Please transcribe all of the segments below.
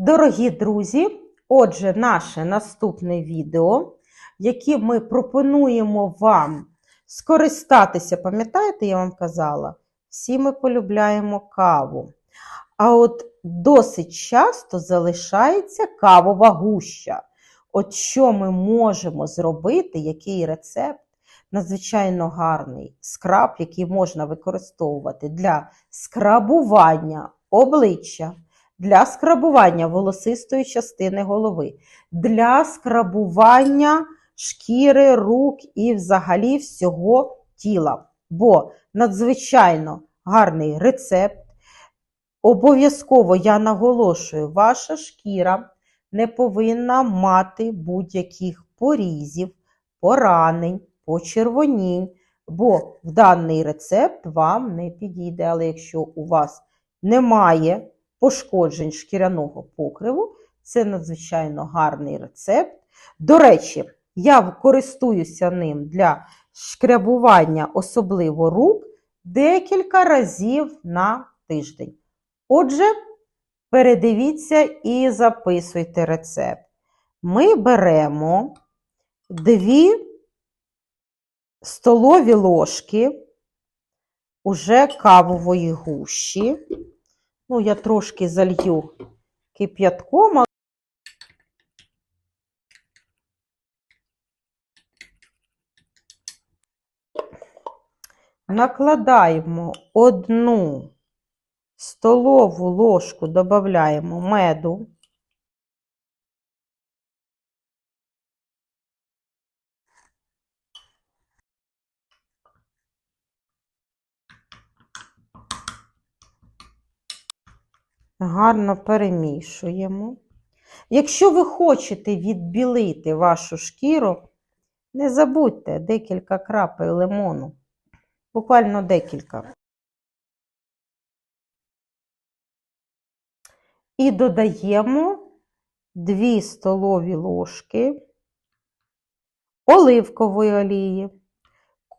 Дорогі друзі, отже, наше наступне відео, яке ми пропонуємо вам скористатися, пам'ятаєте, я вам казала, всі ми полюбляємо каву. А от досить часто залишається кавова гуща. От що ми можемо зробити, який рецепт надзвичайно гарний скраб, який можна використовувати для скрабування обличчя, для скрабування волосистої частини голови, для скрабування шкіри, рук і взагалі всього тіла. Бо надзвичайно гарний рецепт. Обов'язково я наголошую, ваша шкіра не повинна мати будь-яких порізів, поранень, почервонінь, бо в даний рецепт вам не підійде. Але якщо у вас немає пошкоджень шкіряного покриву, це надзвичайно гарний рецепт. До речі, я користуюся ним для шкрябування, особливо рук, декілька разів на тиждень. Отже, передивіться і записуйте рецепт. Ми беремо 2 столові ложки уже кавової гущі. Ну, я трошки залью кип'ятком. Накладаємо одну столову ложку, додаємо меду. Гарно перемішуємо. Якщо ви хочете відбілити вашу шкіру, не забудьте декілька крапель лимону. Буквально декілька. І додаємо 2 столові ложки оливкової олії,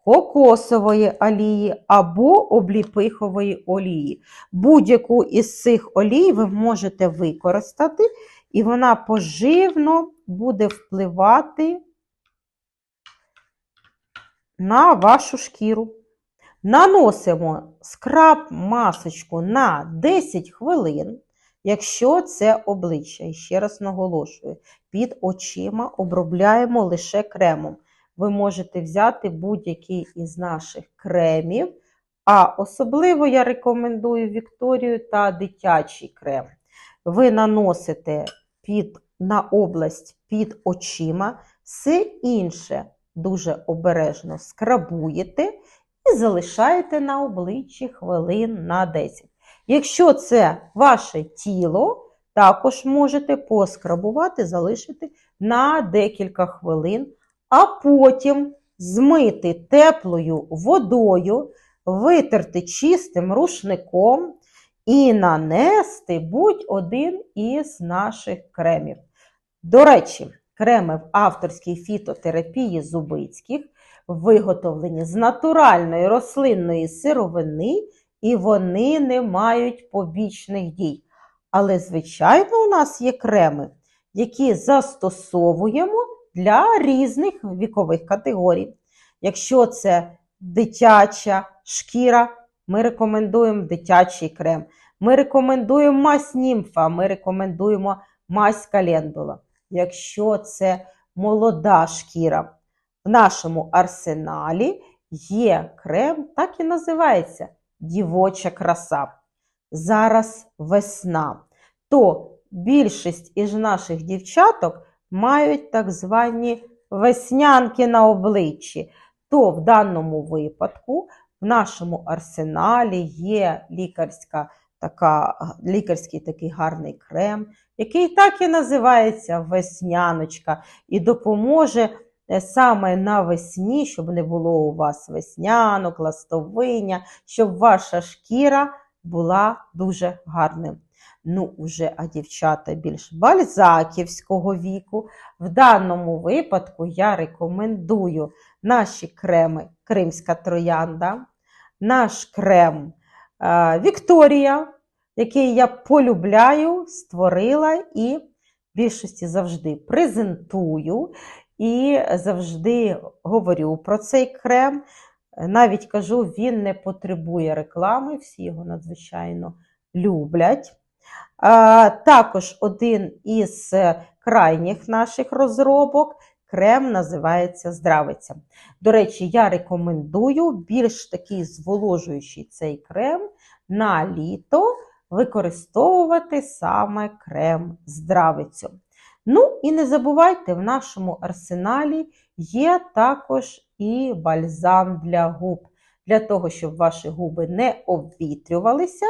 кокосової олії або обліпихової олії. Будь-яку із цих олій ви можете використати, і вона поживно буде впливати на вашу шкіру. Наносимо скраб масочку на 10 хвилин. Якщо це обличчя, і ще раз наголошую, під очима обробляємо лише кремом. Ви можете взяти будь-який із наших кремів, а особливо я рекомендую Вікторію та дитячий крем. Ви наносите під, на область під очима, все інше дуже обережно скрабуєте і залишаєте на обличчі хвилин на 10. Якщо це ваше тіло, також можете поскрабувати, залишити на декілька хвилин, а потім змити теплою водою, витерти чистим рушником і нанести будь-один із наших кремів. До речі, креми в авторській фітотерапії Зубицьких виготовлені з натуральної рослинної сировини і вони не мають побічних дій. Але, звичайно, у нас є креми, які застосовуємо для різних вікових категорій. Якщо це дитяча шкіра, ми рекомендуємо дитячий крем. Ми рекомендуємо мазь німфа, ми рекомендуємо мазь календула. Якщо це молода шкіра, в нашому арсеналі є крем, так і називається дівоча краса. Зараз весна. То більшість із наших дівчаток мають так звані веснянки на обличчі. То в даному випадку в нашому арсеналі є лікарська така, лікарський такий гарний крем, який так і називається весняночка, і допоможе саме навесні, щоб не було у вас веснянок, ластовиння, щоб ваша шкіра була дуже гарним. Ну, уже, а дівчата більш бальзаківського віку. В даному випадку я рекомендую наші креми Кримська троянда, наш крем е, Вікторія, який я полюбляю, створила і в більшості завжди презентую і завжди говорю про цей крем. Навіть кажу, він не потребує реклами, всі його надзвичайно люблять. Також один із е, крайніх наших розробок крем називається здравиця. До речі, я рекомендую більш такий зволожуючий цей крем на літо використовувати саме крем здравицю. Ну і не забувайте, в нашому арсеналі є також і бальзам для губ. Для того, щоб ваші губи не обвітрювалися,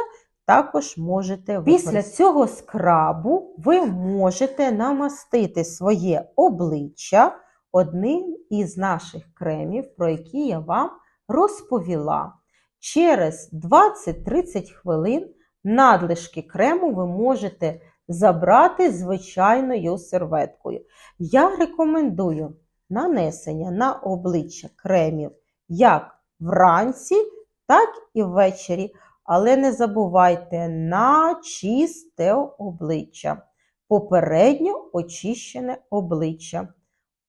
також можете Після цього скрабу ви можете намастити своє обличчя одним із наших кремів, про які я вам розповіла. Через 20-30 хвилин надлишки крему ви можете забрати звичайною серветкою. Я рекомендую нанесення на обличчя кремів як вранці, так і ввечері. Але не забувайте на чисте обличчя, попередньо очищене обличчя.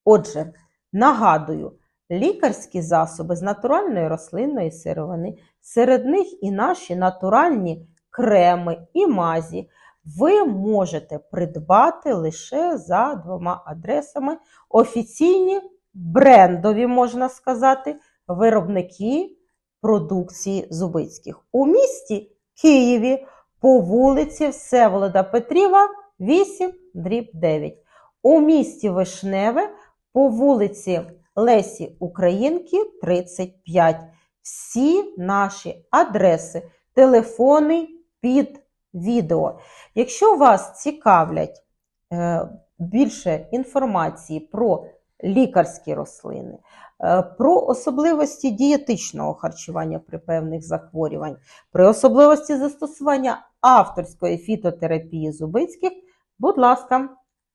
Отже, нагадую, лікарські засоби з натуральної рослинної сировини, серед них і наші натуральні креми і мазі, ви можете придбати лише за двома адресами офіційні брендові, можна сказати, виробники продукції Зубицьких. У місті Києві по вулиці Всеволода Петріва, 8, дріб 9. У місті Вишневе по вулиці Лесі Українки, 35. Всі наші адреси, телефони під відео. Якщо вас цікавлять е, більше інформації про лікарські рослини, е, про особливості дієтичного харчування при певних захворювань, про особливості застосування авторської фітотерапії Зубицьких, будь ласка,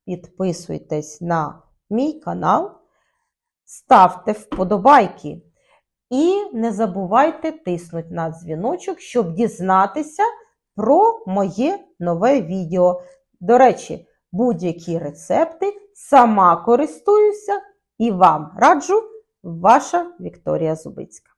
підписуйтесь на мій канал, ставте вподобайки. І не забувайте тиснути на дзвіночок, щоб дізнатися про моє нове відео. До речі, будь-які рецепти сама користуюся і вам раджу ваша Вікторія Зубицька.